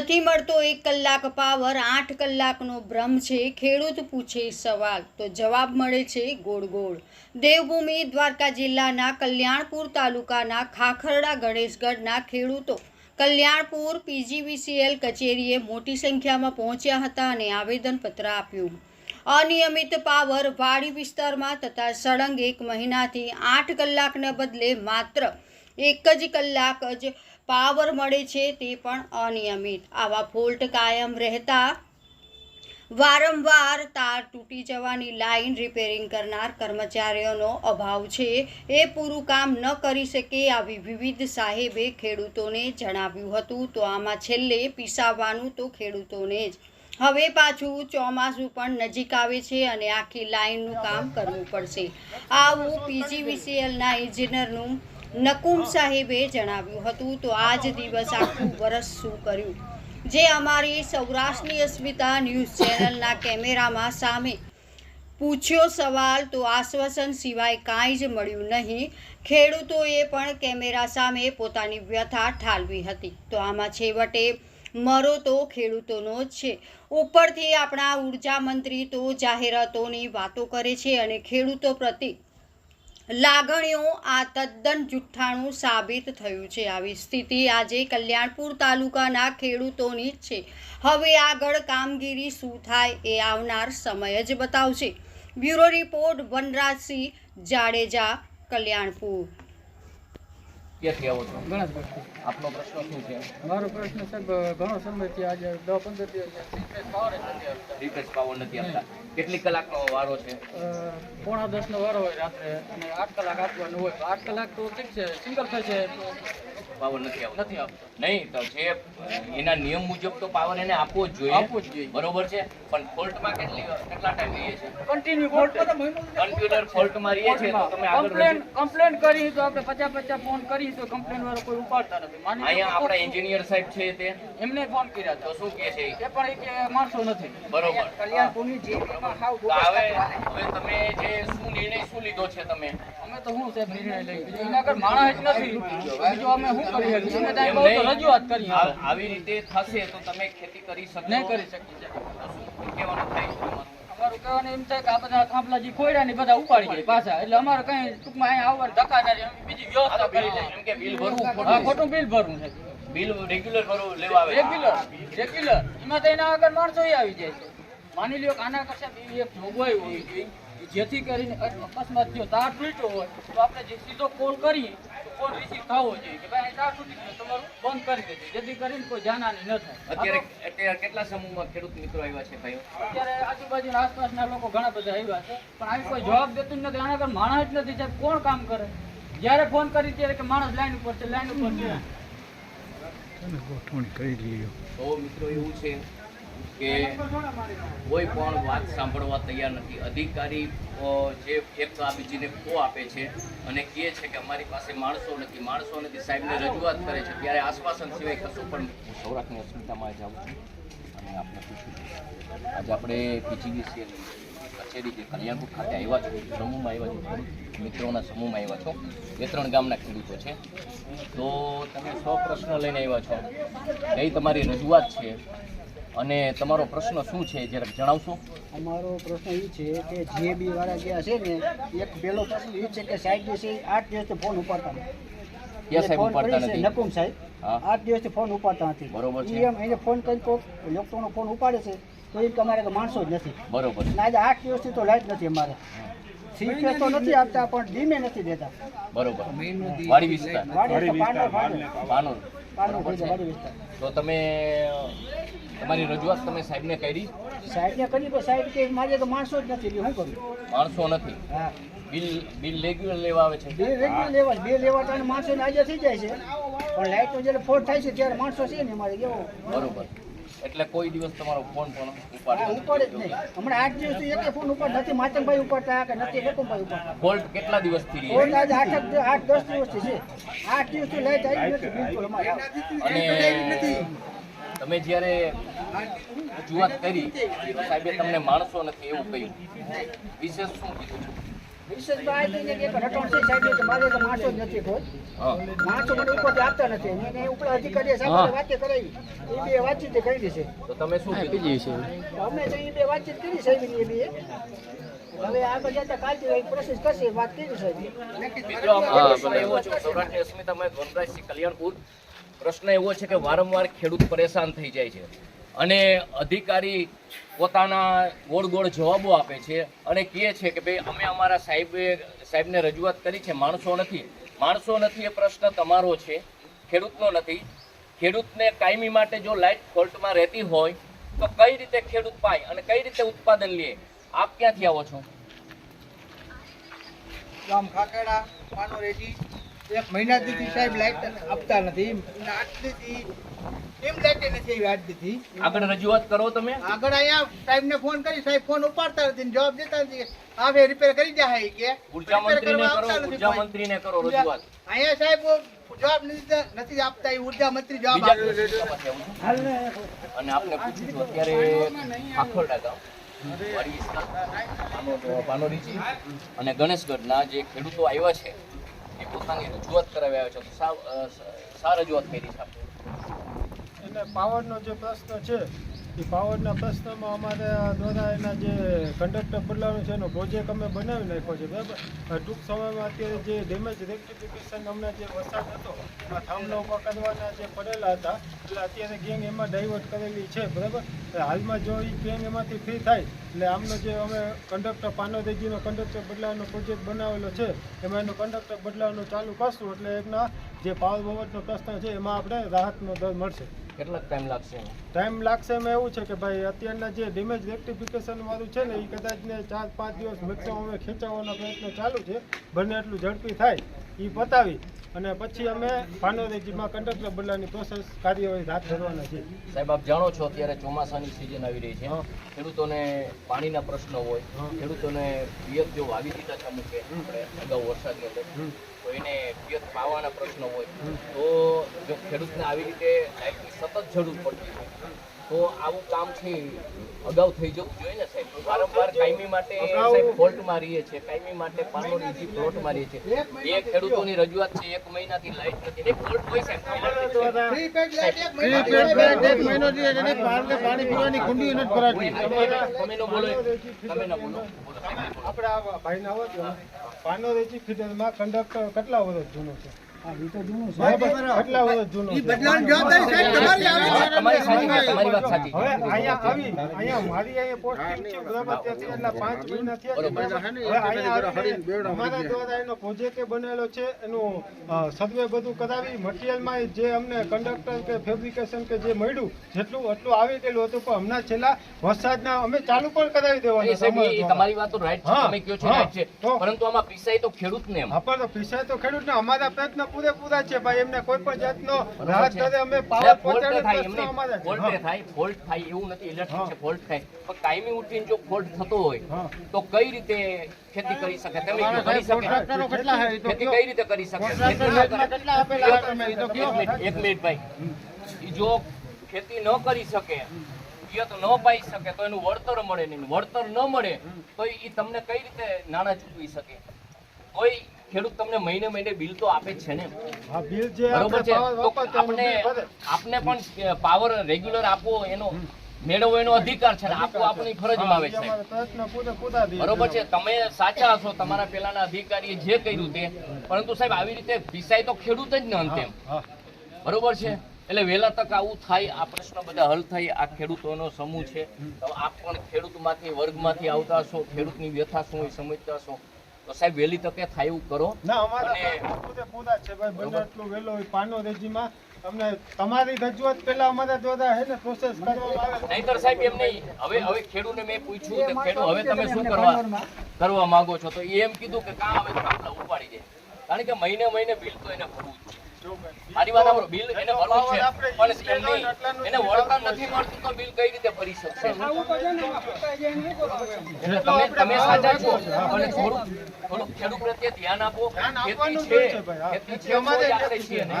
નથી મળતો એક કલાક પાવર, આઠ કલાકનો ભ્રમ છે, ખેડૂત પૂછે સવાલ, તો જવાબ મળે છે ગોળ ગોળ. દેવભૂમિ દ્વારકા જિલ્લાના કલ્યાણપુર તાલુકાના ખાખરડા ગણેશગઢના ખેડૂતો કલ્યાણપુર પીજીવીસીએલ કચેરીએ મોટી સંખ્યામાં પહોંચ્યા હતા અને આવેદનપત્ર આપ્યું. અનિયમિત પાવર વાડી વિસ્તારમાં તથા સળંગ એક મહિનાથી આઠ કલાકને બદલે માત્ર એક જ કલાક જ પાવર મળે છે તે પણ અનિયમિત. આવા ફોલ્ટ કાયમ રહેતા વારંવાર તાર તૂટી જવાની લાઇન રિપેરિંગ કરનાર કર્મચારીઓનો અભાવ છે. એ પૂરું કામ ન કરી શકે આવી વિવિધ સાહેબે ખેડૂતોને જણાવ્યું હતું. તો આમાં છેલ્લે પીસાવવાનું તો ખેડૂતોને જ. હવે પાછું ચોમાસું પણ નજીક આવે છે અને આખી લાઇનનું કામ કરવું પડશે. આવું પીજીવીસીએલના ઇજનેરનું નકુમ સાહેબે જણાવ્યું હતું, તો આજ દિવસ આખું વરસ શું કર્યું? જે અમારી સૌરાષ્ટ્રની અસ્મિતા ન્યૂઝ ચેનલના કેમેરામાં સામે પૂછ્યો સવાલ, તો આશ્વાસન સિવાય કાંઈ જ મળ્યું નહીં? ખેડૂતોએ પણ કેમેરા સામે પોતાની વ્યથા ઠાલવી હતી. તો આમાં છેવટે, મરો તો ખેડૂતોનો જ છે. ઉપરથી આપણા ઊર્જા મંત્રી તો જાહેરાતોની વાતો કરે છે અને ખેડૂતો પ્રતિ લાગણીઓ આ તદ્દન જુઠ્ઠાણું સાબિત થયું છે. આવી સ્થિતિ આજે કલ્યાણપુર તાલુકાના ખેડૂતોની જ છે. હવે આગળ કામગીરી શું થાય એ આવનાર સમય જ બતાવશે. Bureau report Vanrajsinh Jadeja, Kalyanpur. ક્યાંથી આવો છો? ગણેશગઢથી આપનો પ્રશ્ન શું છે? મારો પ્રશ્ન સાહેબ ઘણો સમયથી આજે દસ પંદર દિવસ રિફ્રેશ પાવર નથી આપતા કેટલી કલાકનો વારો છે? પોણા દસનો વારો હોય રાત્રે અને આઠ કલાક આપવાનું હોય. આઠ કલાક તો ઠીક છે સિંગલ થશે. પાવર નથી આવતો. નથી આવતો. નહીં તો જે એના નિયમ મુજબ તો પાવર એને આપવો જ જોઈએ. આપવો જ જોઈએ. બરોબર છે? પણ ફોલ્ટમાં કેટલી કેટલા ટાઈમ રહીએ છે કન્ટિન્યુ ફોલ્ટ કમ્પ્યુટર ફોલ્ટમાં રહીએ છે તો તમે આગળ કમ્પ્લેન કમ્પ્લેન કરી તો આપણે પચાસ પચાસ ફોન કરી તો કમ્પ્લેન વાળો કોઈ ઉપાડતા નથી. માની અહીંયા આપણા એન્જિનિયર સાહેબ છે તે. એમને ફોન કર્યા તો શું કહે છે? એ પણ એ કે માણસો નથી. બરોબર. કલ્યાણપુરની જે હાવ હવે હવે તમે જે શું નિર્ણય શું લીધો છે તમે? અમે તો શું સાહેબ નિર્ણય લઈ? લીધો એના કર માણસ જ નથી. બીજું અમે શું રજૂઆત કરી આવી રીતે થશે તો તમે ખેતી કરી શકશો નહીં કરી શકીએ. કહેવાનું થાય અમારું કહેવાનું એમ થાય કે આ બધા થાંભલા ખોયડા ને બધા ઉપાડી જાય પાછા. એટલે અમારે કઈ ટૂંકમાં અહીંયા આવવાની ધક્કા ના રહે. બીજી વ્યવસ્થા બિલ કરી લઈએ એમ કે બિલ ભરવું ખોટું બિલ ભરવું છે. બિલ રેગ્યુલર ભરવું લેવા આવે. રેગ્યુલર રેગ્યુલર એમાં તો એના આગળ માણસો આવી જાય છે. માની લ્યો કે આના કરશે એક જોગવાઈ હોવી જોઈએ. જેથી કરીને અકસ્માત થયો તાર તૂટ્યો હોય તો આપણે જે સીધો કોલ કરીએ તો કોલ રિસીવ થવો જોઈએ કે ભાઈ તાર તૂટી ગયો તમારું બંધ કરી દેજો જેથી કરીને કોઈ જાનહાની ન થાય. અત્યારે અત્યારે કેટલા સમૂહમાં ખેડૂત મિત્રો આવ્યા છે ભાઈઓ? અત્યારે આજુબાજુના આસપાસના લોકો ઘણા બધા આવ્યા છે પણ આવી કોઈ જવાબ દેતું જ નથી. આના આગળ માણસ જ નથી સાહેબ કોણ કામ કરે? જ્યારે ફોન કરી ત્યારે કે માણસ લાઈન ઉપર છે લાઈન ઉપર છે. તો મિત્રો એવું છે કે કોઈ પણ વાત સાંભળવા તૈયાર નથી. અધિકારી જે એક બીજીને કો આપે છે અને કહે છે કે અમારી પાસે માણસો નથી. માણસો નથી સાહેબને રજૂઆત કરે છે. ત્યારે આશ્વાસન સિવાય કશું પણ સૌરાષ્ટ્રની અસ્મિતામાં જાઉં છું અને આપણે પૂછ્યું આજે આપણે પીજીવીસીએલ કચેરી જે કલ્યાણપુર ખાતે આવ્યા છો, સમૂહમાં આવ્યા છો મિત્રોના સમૂહમાં આવ્યા છો. બે ત્રણ ગામના ખેડૂતો છે. તો તમે સો પ્રશ્ન લઈને આવ્યા છો. કઈ તમારી રજૂઆત છે. અને તમારો પ્રશ્ન શું છે જરાક જણાવશો? અમારો પ્રશ્ન એ છે કે જે બી વાળા ગયા છે ને એક પહેલો પ્રશ્ન એ છે કે સાહેબ જે છે આઠ દિવસથી ફોન ઉપાડતા નથી. સાહેબ ઉપાડતા નથી? નકુમ સાહેબ. આઠ દિવસથી ફોન ઉપાડતા નથી. બરોબર છે. એમ એને ફોન કરી તો લોકોનો ફોન ઉપાડે છે તો એમ તમારે તો માણસો જ નથી. બરોબર. ના આજે આઠ દિવસથી તો લાઈટ નથી અમારે. સીપે તો નથી આપતા પણ ધીમે નથી દેતા. બરોબર. વાડી વિસ્તાર. વાડી વિસ્તાર. પાનોર તો તમે તમારી રજૂઆત તમે સાહેબને કરી? સાહેબને કરી પણ સાહેબ કે મારે તો માણસો જ નથી શું કરું? માણસો નથી? બિલ બિલ રેગ્યુલર લેવા આવે છે? બે રેગ્યુલર લેવા બે લેવા ટાણે માણસો આજે થઈ જાય છે. પણ લાઈટનો જ્યારે ફોન થાય છે ત્યારે માણસો છે ને અમારે કેવો બરોબર. એટલે કોઈ દિવસ તમારો ફોન પણ ઉપાડે ઉપાડે જ નહીં. હમણાં આઠ દિવસથી એક ફોન ઉપાડ નથી માતંગભાઈ ઉપાડતા કે નથી નકુમભાઈ ઉપાડતા? ફોલ્ટ કેટલા દિવસથી રહી ફોન આજે આઠ આઠ દસ દિવસથી છે. આઠ દિવસથી લાઈટ આવી નથી બિલકુલ અમારે. અને તમે જ્યારે રજૂઆત કરી સાહેબે તમને માણસો નથી એવું કહ્યું. વિશેષ શું કીધું એક રટણ છે સાહેબ કે મારે તો માણસો જ નથી કોઈ માણસો મને ઉપરથી આપતા નથી. અને ઉપર અધિકારીએ સાહેબ વાતે કરાવી. એ બે વાતચીત કરી દેશે તો તમે શું કીધું? અમે તો એ બે વાતચીત કરી સાહેબ એ બે. હવે આગળ જતા કાલથી પ્રોસેસ કરશે વાત કરી સાહેબ. મિત્રો એવો છે. સૌરાષ્ટ્રની અસ્મિતામાં વનરાજસિંહ કલ્યાણપુર પ્રશ્ન એવો છે કે વારંવાર ખેડૂત પરેશાન થઈ જાય છે. અને અધિકારી પોતાના ગોળ ગોળ જવાબો આપે છે અને કહે છે કે ભાઈ અમે અમારા સાહેબે, સાહેબને રજૂઆત કરી છે, માણસો નથી. માણસો નથી એ પ્રશ્ન તમારો છે. ખેડૂતનો નથી. ખેડૂતને કાયમી માટે જો લાઇટ ફોલ્ટમાં રહેતી હોય, તો કઈ રીતે ખેડૂત પાય અને કઈ રીતે ઉત્પાદન લે? આપ ક્યાંથી આવો છો? ગામ ખાકેડા પાનોરેજી એક મહિનાથી સાહેબ લાઈટ આપતા નથી. અને આજથી કેમ લાઈટ નથી આવી આજથી આગળ રજૂઆત કરો તમે. આગળ અહીંયા સાહેબને ફોન કરી સાહેબ ફોન ઉપાડતા નથી જવાબ દેતા નથી. આવે રિપેર કરી જાય એ કે. ઊર્જા મંત્રીને કરો આવતા નથી ઊર્જા કોઈ. મંત્રીને કરો રજૂઆત. અહીંયા સાહેબ જવાબ નથી નથી આપતા એ ઊર્જા મંત્રી જવાબ આપે. પ્રશ્નો પાસે આવું છું. અને આપને પૂછું છું અત્યારે ખાખરડા ગામ વાડી વિસ્તાર પાનો- પાનોરીજી અને ગણેશગઢના જે ખેડૂતો આવ્યા છે એ પોતાની રજૂઆત કરાવી આવ્યો છે. તો સા રજૂઆત કરી છે એટલે પાવરનો જે પ્રશ્ન છે એ પાવરના પ્રશ્નમાં અમારે દ્વારા એના જે કંડક્ટર બદલાવાનો છે એનો પ્રોજેક્ટ અમે બનાવી નાખ્યો છે, બરાબર? ટૂંક સમયમાં અત્યારે જે ડેમેજ રેક્ટિફિકેશન હમણાં જે વરસાદ હતો આ થાંભલા ઉપર કરવાના જે પડેલા હતા, એટલે અત્યારે ગેંગ એમાં ડાયવર્ટ કરેલી છે, બરાબર? હાલમાં જો એ ગેંગ એમાંથી ફ્રી થાય, એટલે આમનો જે અમે કંડક્ટર પાનોદેજીનો કંડક્ટર બદલાવાનો પ્રોજેક્ટ બનાવેલો છે, એમાં એનો કંડક્ટર બદલાવાનું ચાલુ કરશું, એટલે એમના જે પાવર બાબતનો પ્રશ્ન છે, એમાં આપણે રાહતનો દર મળશે. કેટલાક ટાઈમ લાગશે? ટાઈમ લાગશે એમાં એવું છે કે ભાઈ અત્યારના જે ડેમેજ રેક્ટિફિકેશન વાળું છે ને એ કદાચ ને ચાર, પાંચ દિવસ મેક્સિમમ અમે ખેંચાવવાનો પ્રયત્ન ચાલુ છે બને એટલું ઝડપી થાય એ પતાવી અને પછી અમે પાનોરેજીમાં કંડક્ટર બદલાની પ્રોસેસ કાર્યવાહી હાથ ધરવાના છે સાહેબ આપ જાણો છો અત્યારે ચોમાસાની સિઝન આવી રહી છે. ખેડૂતોને પાણીના પ્રશ્નો હોય ખેડૂતોને પિયત જો વાવી દીધા છે અમુકે આપણે અગાઉ વરસાદની અંદર તો એને પિયત પાવાના પ્રશ્નો હોય. તો જો ખેડૂતને આવી રીતે લાઇટની સતત જરૂર પડતી હોય તો આવું કામ છે અગાઉ થઈ જવું જોઈએ ને સાહેબ? વારંવાર કાયમી માટે સાહેબ ફોલ્ટમાં રહીએ છીએ કાયમી માટે પાનો જે ફોલ્ટ મારીએ છીએ. એ ખેડૂતોની રજૂઆત છે એક મહિનાથી લાઈટ નથી. એક ફોલ્ટ હોય સાહેબ એક એક ન ન આપણે આ ભાઈને આવો છો પાનોરેજી ફીડરમાં કંડક્ટર કેટલા વર્ષ જૂનો છે? હા એ તો જૂનું છે. બરાબર કેટલા વર્ષ જૂનો ઈ છે. બદલાવાની જવાબદારી સાહેબ તમારી આવે છે. તમારી સાચી છે, તમારી વાત સાચી. હવે અહીંયા આવી અહીંયા મારી અહીંયા પોસ્ટિંગ છે બરાબર ત્યાંથી એટલા પાંચ મહિના થયા છે બરાબર. હવે અહીંયા આવીને અમારા દ્વારા એનો પ્રોજેક્ટ બનેલો છે એનું સર્વે બધું કરાવી મટીરિયલમાં જે અમને કંડક્ટર કે ફેબ્રિકેશન કે જે મળ્યું જેટલું એટલું આવી ગયેલું હતું પણ હમણાં છેલ્લા વરસાદના અમે ચાલુ પણ કરાવી દેવાનું તમારી વાત તો છે તમે કહો છો હા, છે પરંતુ આમાં પીસાય તો ખેડૂતને એમ. આપણે તો પીસાય તો ખેડૂતને અમારા પ્રયત્ન પૂરેપૂરા છે ભાઈ એમને કોઈ પણ જાતનો રાહત છે. અમે પાવર પહોંચાડે થાય પ્રશ્ન એમને. અમારા. હા. થાય ફોલ્ટ થાય એવું નથી ઇલેક્ટ્રિક છે ફોલ્ટ થાય. પણ કાયમી ઉઠીને જો ફોલ્ટ થતો હોય તો કઈ રીતે ખેતી કરી શકે? તમે કરી શકે? કેટલા તો ખેતી કઈ રીતે કરી શકે? ન કેટલા આપેલા તમે? તો કયો. એક મિનિટ ભાઈ. જો ખેતી ન કરી શકે પિયત ન પાઈ શકે તો એનું વળતર મળે નહીં. વળતર ન મળે તો એ તમને કઈ રીતે નાણાં ચૂકવી શકે? કોઈ ખેડૂત તમને મહિને મહિને બિલ તો આપે છે ને. બરોબર છે? આપણે આપને પણ પાવર રેગ્યુલર આપવો એનો મેળવવો એનો અધિકાર છે આપવો આપણી ફરજમાં આવે છે બરોબર છે તમે સાચા હશો તમારા પેલાના અધિકારીએ જે કર્યું તે. પરંતુ સાહેબ આવી રીતે પીસાય તો ખેડૂત જ ન અંતે. બરોબર છે? એટલે વહેલા તક આવું થાય આ પ્રશ્ન બધા હલ થાય આ ખેડૂતોનો સમૂહ છે. તો આપ પણ ખેડૂતમાંથી વર્ગમાંથી આવતા હશો ખેડૂતની વ્યથા શું એ સમજતા હશો. તો સાહેબ વહેલી તકે થાય એવું કરો. ના અમારા છે ભાઈ બને એટલું વહેલો હોય પાનો રેજીમાં અમને તમારી રજૂઆત પહેલા અમારા દ્વારા હે ને પ્રોસેસ કરવામાં આવે. નહીતર સાહેબ એમ નહીં. હવે હવે ખેડૂને મેં પૂછ્યું કે ખેડૂત હવે તમે શું કરવા કરવા માંગો છો? તો એ એમ કીધું કે કાં હવે ઉપાડી દે. કારણ કે મહિને મહિને બિલ તો એને ભરવું જ છે. મારી વાત સાંભળો, બિલ એને ભરવું છે. પણ એમ નહીં એને વળતર નથી મળતું તો બિલ કઈ રીતે ભરી શકશે? એટલે તમે તમે સાચા છો. અને થોડુંક થોડુંક ખેડૂત પ્રત્યે ધ્યાન આપો. ધ્યાન ખેતી છે. ખેતી છે અમારે આપણે છીએ ને.